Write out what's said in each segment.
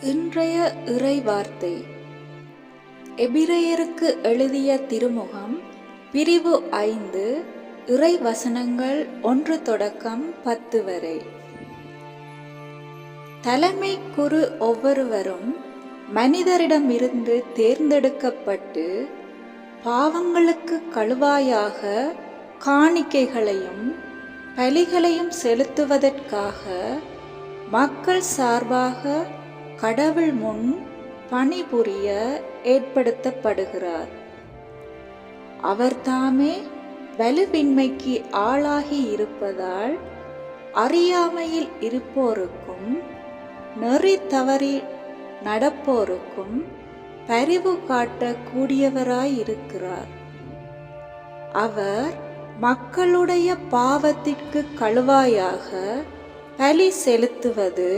இன்றைய இறை வார்த்தை எபிரேயருக்கு எழுதிய திருமுகம் பிரிவு ஐந்து இறை வசனங்கள் ஒன்று தொடக்கம் பத்து வரை. தலைமை குரு ஒவ்வொருவரும் மனிதரிடமிருந்து தேர்ந்தெடுக்கப்பட்டு பாவங்களுக்கு கழுவாயாக காணிக்கைகளையும் பலிகளையும் செலுத்துவதற்காக மக்கள் சார்பாக கடவுள் முன் பணிபுரிய ஏற்படுத்தப்படுகிறார். அவர் தாமே வலுவின்மைக்கு ஆளாகி இருப்பதால் அறியாமையில் இருப்போருக்கும் நெறி தவறி நடப்போருக்கும் பரிவு காட்ட கூடியவராயிருக்கிறார் அவர் மக்களுடைய பாவத்திற்கு கழுவாயாக பலி செலுத்துவது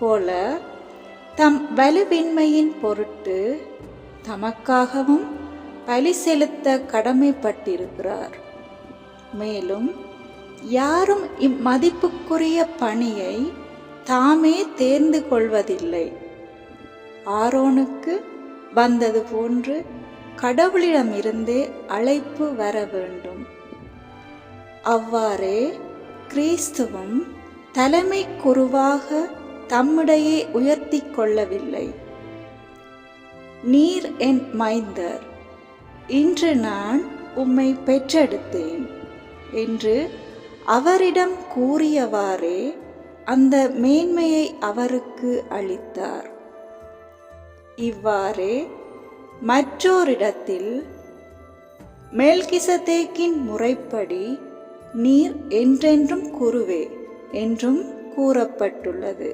போல தம் வலுவின்மையின் பொருட்டு தமக்காகவும் பலி செலுத்த கடமைப்பட்டிருக்கிறார். மேலும் யாரும் இம்மதிப்புக்குரிய பணியை தாமே தேர்ந்து கொள்வதில்லை. ஆரோனுக்கு வந்தது போன்று கடவுளிடமிருந்தே அழைப்பு வர வேண்டும். அவ்வாறே கிறிஸ்துவும் தலைமை குருவாக தம்முடையே உயர்த்தி கொள்ளவில்லை. நீர் என் மைந்தர் இன்று நான் உம்மை பெற்றெடுத்தேன் என்று அவரிடம் கூறியவாறே அந்த மேன்மையை அவருக்கு அளித்தார். இவ்வாறே மற்றோரிடத்தில் மேல்கிசதேக்கின் முறைப்படி நீர் என்றென்றும் குருவே என்றும் கூறப்பட்டுள்ளது.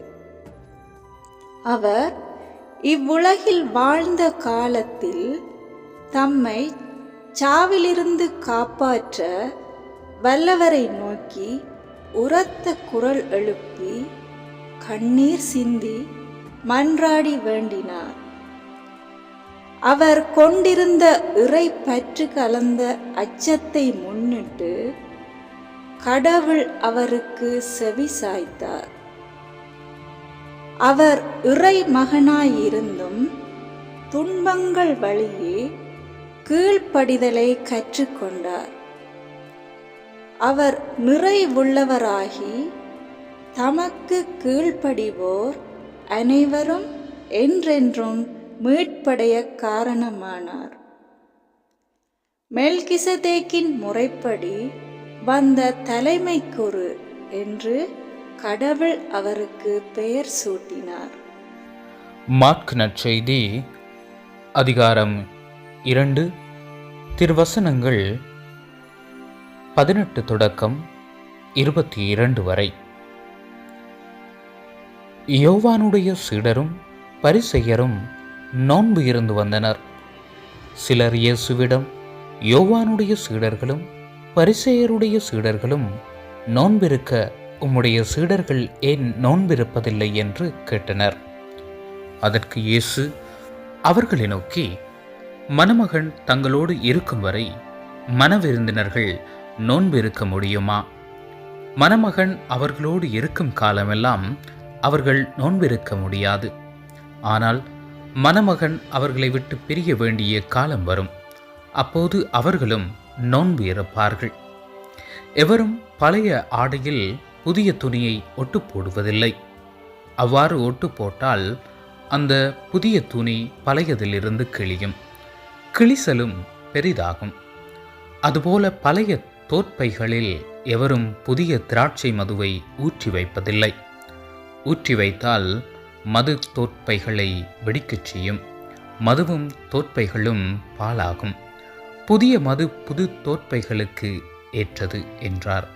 அவர் இவ்வுலகில் வாழ்ந்த காலத்தில் தம்மை சாவிலிருந்து காப்பாற்ற வல்லவரை நோக்கி உரத்த குரல் எழுப்பி கண்ணீர் சிந்தி மன்றாடி வேண்டினார். அவர் கொண்டிருந்த இறை பற்று கலந்த அச்சத்தை முன்னிட்டு கடவுள் அவருக்கு செவி சாய்த்தார். அவர் இறை மகனாயிருந்தும் துன்பங்கள் வழியே கீழ்ப்படிதலை கற்றுக்கொண்டார். அவர் நிறைவுள்ளவராகி தமக்கு கீழ்ப்படிவோர் அனைவரும் என்றென்றும் மீட்படைய காரணமானார். மெல்கிசதேக்கின் முறைப்படி வந்த தலைமைக்குறு குரு என்று கடவுள் அவருக்கு பெயர் சூட்டினார். மார்க் நற்செய்தி அதிகாரம் இரண்டு திருவசனங்கள் பதினெட்டு தொடக்கம் இருபத்தி இரண்டு வரை. யோவானுடைய சீடரும் பரிசெயரும் நோன்பு இருந்து வந்தனர். சிலர் இயேசுவிடம் யோவானுடைய சீடர்களும் பரிசெயருடைய சீடர்களும் நோன்பிருக்க உம்முடைய சீடர்கள் ஏன் நோன்பிருப்பதில்லை என்று கேட்டனர். அதற்கு இயேசு அவர்களை நோக்கி மணமகன் தங்களோடு இருக்கும் வரை மனவிருந்தினர்கள் நோன்பு இருக்க முடியுமா? மணமகன் அவர்களோடு இருக்கும் காலமெல்லாம் அவர்கள் நோன்பிருக்க முடியாது. ஆனால் மணமகன் அவர்களை விட்டு பிரிய வேண்டிய காலம் வரும். அப்போது அவர்களும் நோன்பு இருப்பார்கள் எவரும் பழைய ஆடையில் புதிய துணியை ஒட்டு போடுவதில்லை அவ்வாறு ஒட்டு போட்டால் அந்த புதிய துணி பழையதிலிருந்து கிழியும். கிழிசலும் பெரிதாகும். அதுபோல பழைய தோற்பைகளில் எவரும் புதிய திராட்சை மதுவை ஊற்றி வைப்பதில்லை. ஊற்றி வைத்தால் மது தோற்பைகளை வெடிக்கச் செய்யும். மதுவும் தோற்பைகளும் பாலாகும் புதிய மது புது தோற்பைகளுக்கு ஏற்றது என்றார்.